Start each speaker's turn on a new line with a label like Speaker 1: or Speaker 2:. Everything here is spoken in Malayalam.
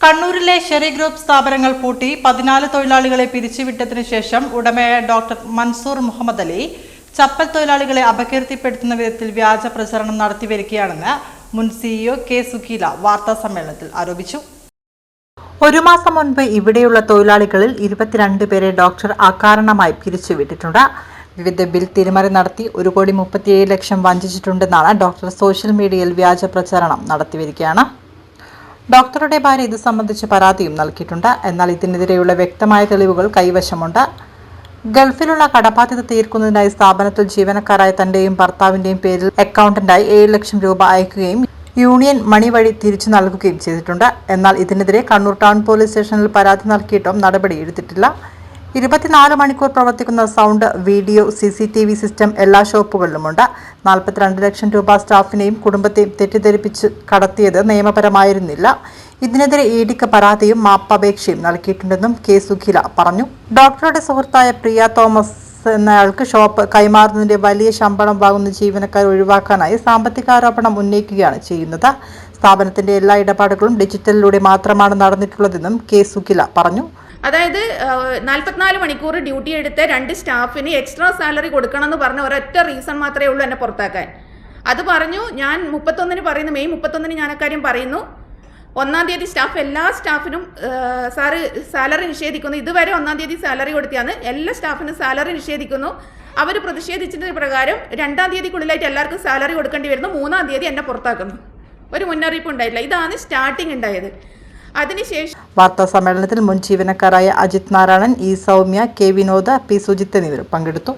Speaker 1: കണ്ണൂരിലെ ഷെറി ഗ്രൂപ്പ് സ്ഥാപനങ്ങൾ പൂട്ടി പതിനാല് തൊഴിലാളികളെ പിരിച്ചുവിട്ടതിനു ശേഷം ഉടമയായ ഡോക്ടർ മൻസൂർ മുഹമ്മദ് അലി ചപ്പൽ തൊഴിലാളികളെ അപകീർത്തിപ്പെടുത്തുന്ന വിധത്തിൽ വ്യാജ പ്രചരണം നടത്തിവരികയാണെന്ന് മുൻ സിഇഒ കെ സുഖീല വാർത്താ സമ്മേളനത്തിൽ ആരോപിച്ചു. ഒരു മാസം മുൻപ് ഇവിടെയുള്ള തൊഴിലാളികളിൽ ഇരുപത്തിരണ്ട് പേരെ ഡോക്ടർ അകാരണമായി പിരിച്ചുവിട്ടിട്ടുണ്ട്. വിവിധ ബിൽ തിരിമറി നടത്തി ഒരു കോടി മുപ്പത്തിയേഴ് ലക്ഷം വഞ്ചിച്ചിട്ടുണ്ടെന്നാണ് ഡോക്ടർ സോഷ്യൽ മീഡിയയിൽ വ്യാജ പ്രചാരണം നടത്തിവരികയാണ്. ഡോക്ടറുടെ ഭാര്യ ഇത് സംബന്ധിച്ച് പരാതിയും നൽകിയിട്ടുണ്ട്. എന്നാൽ ഇതിനെതിരെയുള്ള വ്യക്തമായ തെളിവുകൾ കൈവശമുണ്ട്. ഗൾഫിലുള്ള കടബാധ്യത തീർക്കുന്നതിനായി സ്ഥാപനത്തിൽ ജീവനക്കാരായ തന്റെയും ഭർത്താവിന്റെയും പേരിൽ അക്കൗണ്ടന്റായി ഏഴ് ലക്ഷം രൂപ അയക്കുകയും യൂണിയൻ മണി വഴി തിരിച്ചു നൽകുകയും ചെയ്തിട്ടുണ്ട്. എന്നാൽ ഇതിനെതിരെ കണ്ണൂർ ടൗൺ പോലീസ് സ്റ്റേഷനിൽ പരാതി നൽകിയിട്ടും നടപടി എടുത്തിട്ടില്ല. ഇരുപത്തിനാല് മണിക്കൂർ പ്രവർത്തിക്കുന്ന sound video C C T V system എല്ലാ ഷോപ്പുകളിലുമുണ്ട്. നാൽപ്പത്തിരണ്ട് ലക്ഷം രൂപ സ്റ്റാഫിനെയും കുടുംബത്തെയും തെറ്റിദ്ധരിപ്പിച്ച് കടത്തിയത് നിയമപരമായിരുന്നില്ല. ഇതിനെതിരെ ഇ ഡിക്ക് പരാതിയും മാപ്പപേക്ഷയും നൽകിയിട്ടുണ്ടെന്നും കെ സുഖില പറഞ്ഞു. ഡോക്ടറുടെ സുഹൃത്തായ പ്രിയ തോമസ് എന്നയാൾക്ക് ഷോപ്പ് കൈമാറുന്നതിന്റെ വലിയ ശമ്പളം വാങ്ങുന്ന ജീവനക്കാർ ഒഴിവാക്കാനായി സാമ്പത്തികാരോപണം ഉന്നയിക്കുകയാണ് ചെയ്യുന്നത്. സ്ഥാപനത്തിന്റെ എല്ലാ ഇടപാടുകളും ഡിജിറ്റലിലൂടെ മാത്രമാണ് നടന്നിട്ടുള്ളതെന്നും കെ സുഖില പറഞ്ഞു.
Speaker 2: അതായത് നാൽപ്പത്തിനാല് മണിക്കൂർ ഡ്യൂട്ടി എടുത്ത രണ്ട് സ്റ്റാഫിന് എക്സ്ട്രാ സാലറി കൊടുക്കണം എന്ന് പറഞ്ഞ ഒരൊറ്റ റീസൺ മാത്രമേ ഉള്ളൂ എന്നെ പുറത്താക്കാൻ. അത് പറഞ്ഞു ഞാൻ മുപ്പത്തൊന്നിന് പറയുന്നു മെയ് മുപ്പത്തൊന്നിന് ഞാൻ അക്കാര്യം പറയുന്നു. ഒന്നാം തീയതി സ്റ്റാഫ് എല്ലാ സ്റ്റാഫിനും സാറ് സാലറി നിഷേധിക്കുന്നു. ഇതുവരെ ഒന്നാം തീയതി സാലറി കൊടുത്തിയാണ് എല്ലാ സ്റ്റാഫിനും സാലറി നിഷേധിക്കുന്നു. അവർ പ്രതിഷേധിച്ചതിന് പ്രകാരം രണ്ടാം തീയതിക്കുള്ളിലായിട്ട് എല്ലാവർക്കും സാലറി കൊടുക്കേണ്ടി വരുന്നു. മൂന്നാം തീയതി എന്നെ പുറത്താക്കുന്നു. ഒരു മുന്നറിയിപ്പ് ഉണ്ടായില്ല ഇതാണ് സ്റ്റാർട്ടിങ് ഉണ്ടായത്. അതിനുശേഷം
Speaker 1: വാർത്താ സമ്മേളനത്തിൽ മുൻ ജീവനക്കാരായ Ajith Narayanan E Soumya K Vinoda P Sujith എന്നിവർ പങ്കെടുത്തു.